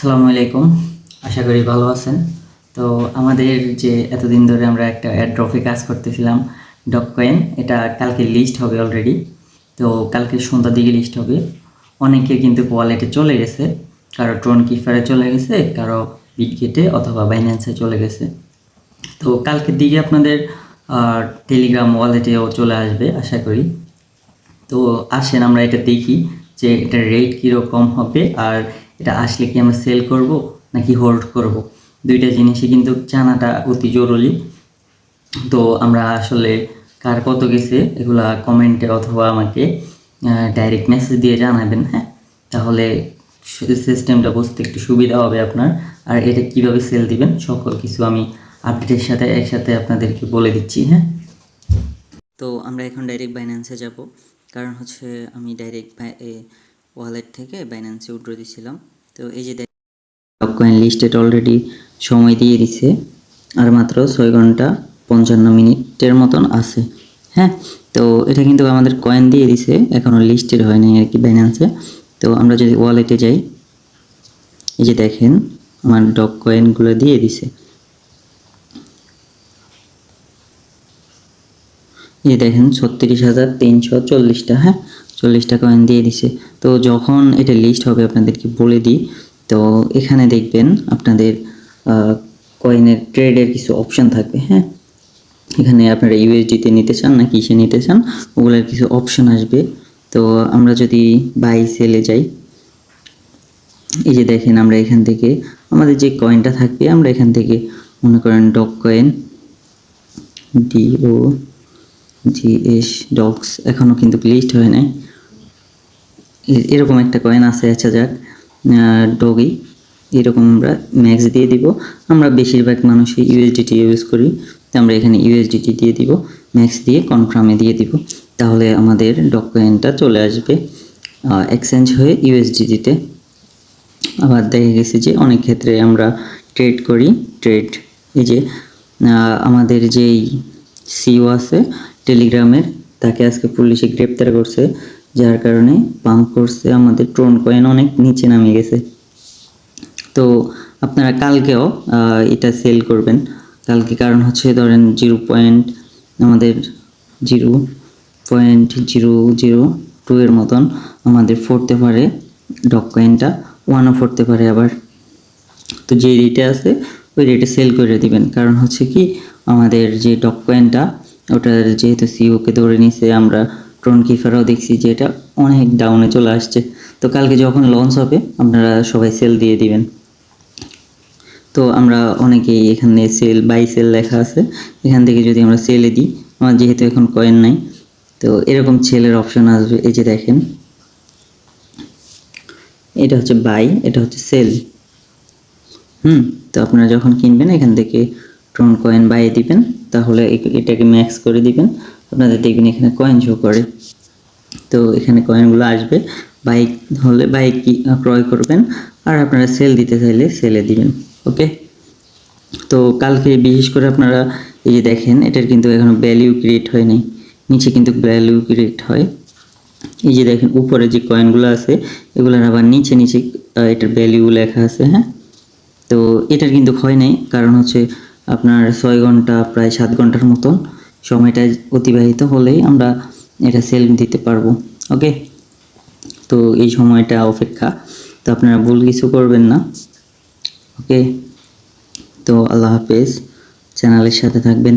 আসসালামু আলাইকুম। আশা করি ভালো আছেন। তো আমাদের যে এতদিন ধরে আমরা একটা অ্যাড্রফে কাজ করতেছিলাম ডক কয়েন এটা কালকে লিস্ট হবে অলরেডি তো কালকে সন্ধ্যার দিকে লিস্ট হবে। অনেকে কিন্তু ওয়ালেটে চলে গেছে। কারও ট্রোন কিফারে চলে গেছে, কারও বিটগেটে অথবা বাইন্যান্সে চলে গেছে। তো কালকের দিকে আপনাদের টেলিগ্রাম ওয়ালেটেও চলে আসবে, আশা করি। তো আসেন আমরা এটা দেখি যে এটার রেট কীরকম হবে আর এটা আসলে কি আমরা সেল করব নাকি হোল্ড করব? দুইটা জিনিসই কিন্তু জানাটা অতি জরুরি। তো আমরা আসলে কার কত গেছে এগুলা কমেন্টে অথবা আমাকে ডাইরেক্ট মেসেজ দিয়ে জানাবেন হ্যাঁ? তাহলে সিস্টেমটা বুঝতে একটু সুবিধা হবে আপনার। আর এটা কীভাবে সেল দিবেন, সকল কিছু আমি আপডেটের সাথে একসাথে আপনাদেরকে বলে দিচ্ছি হ্যাঁ? তো আমরা এখন ডাইরেক্ট বাইন্যান্সে যাব। কারণ হচ্ছে আমি ডাইরেক্ট ওয়ালেট থেকে বাইন্যান্সে উইড্রো দিছিলাম। তো এই যে কয়েন লিস্টেড অলরেডি সময় দিয়ে দিছে, আর মাত্র ছয় ঘণ্টা পঞ্চান্ন মিনিটের মতন আছে। হ্যাঁ তো এটা কিন্তু আমাদের কয়েন দিয়ে দিছে এখনও লিস্টেড হয়নি আর কি বাইন্যান্সে তো আমরা যদি ওয়ালেটে যাই, এই যে দেখেন, আমার ডক কয়েনগুলো দিয়ে দিছে। এই দেখেন, ছত্রিশ হাজার তিনশো চল্লিশটা হ্যাঁ? চল্লিশটা কয়েন দিয়ে দিছে। তো যখন এটা লিস্ট হবে, আপনাদেরকে বলে দিই। তো এখানে দেখবেন আপনাদের কয়েনের ট্রেডের কিছু অপশান থাকবে হ্যাঁ? এখানে আপনারা ইউএসডিতে নিতে চান না কিসে নিতে চান, ওগুলোর কিছু অপশন আসবে। তো আমরা যদি বাই সেলে যাই, এই যে দেখেন আমরা এখান থেকে, আমাদের যে কয়েনটা থাকবে, আমরা এখান থেকে মনে করেন ডক কয়েন ডিও জিএস ডক্স এখনও কিন্তু লিস্ট হয় নাই। এরকম একটা কয়েন আছে আচ্ছা যাক ডগি, এরকম আমরা ম্যাক্স দিয়ে দিব। আমরা বেশিরভাগ মানুষই ইউএসডিটি ইউজ করি, তো আমরা এখানে ইউএসডিটি দিয়ে দিব ম্যাক্স দিয়ে কনফার্মে দিয়ে দিব। তাহলে আমাদের ডক কয়েনটা চলে আসবে এক্সচেঞ্জ হয়ে ইউএসডিটিতে আবার দেখা গেছে যে অনেক ক্ষেত্রে আমরা ট্রেড করি ট্রেড এই যে আমাদের যেই সিও আছে টেলিগ্রামের তাকে আজকে পুলিশে গ্রেপ্তার করছে। যার কারণে পাম্প করছে আমাদের ট্রোন কয়েন অনেক নিচে নামে গেছে। তো আপনারা কালকেও এটা সেল করবেন। কালকে কারণ হচ্ছে ধরেন জিরো পয়েন্ট আমাদের zero point zero zero two এর মতন আমাদের ফোরতে পারে ডক কয়েনটা ওয়ানও ফোরতে পারে আবার। তো যে রেটে আছে, ওই রেটে সেল করে দিবেন। কারণ হচ্ছে কি, আমাদের যে ডক কয়েনটা ওটার যেহেতু সিওকে ধরে নিছে, আমরা ট্রোন কিফারও দেখছি যে এটা অনেক ডাউনে চলে আসছে। তো কালকে যখন লঞ্চ হবে, আপনারা সবাই সেল দিয়ে দিবেন। তো আমরা অনেকেই এখানে সেল বাই সেল লেখা আছে। এখান থেকে যদি আমরা সেলে দিই, আমার যেহেতু এখন কয়েন নাই, তো এরকম সেলের অপশন আসবে। এই যে দেখেন, এটা হচ্ছে বাই এটা হচ্ছে সেল হুম, তো আপনারা যখন কিনবেন, এখান থেকে ট্রোন কয়েন বাইয়ে দিবেন, তাহলে এটাকে ম্যাক্স করে দিবেন। আপনাদের দেখবেন এখানে কয়েন শো করে। তো এখানে কয়েনগুলো আসবে। বাইক হলে বাইক ক্রয় করবেন। আর আপনারা সেল দিতে চাইলে সেলে দিবেন ওকে তো কালকে বিশেষ করে আপনারা এই যে দেখেন, এটার কিন্তু এখনও ভ্যালিউ ক্রিয়েট হয় নাই। নিচে কিন্তু ভ্যালিউ ক্রিয়েট হয়। এই যে দেখেন, উপরে যে কয়েনগুলো আছে, এগুলোর আবার নিচে নিচে এটার ভ্যালিউ লেখা আছে হ্যাঁ? তো এটার কিন্তু হয় নাই। কারণ হচ্ছে আপনার ছয় ঘণ্টা, প্রায় সাত ঘণ্টার মতন। সময়টা অতিবাহিত হলেই আমরা এটা সেল দিতে পারব ওকে তো এই সময়টা অপেক্ষা। তো আপনারা ভুল কিছু করবেন না ওকে তো আল্লাহ হাফেজ চ্যানেলের সাথে থাকবেন।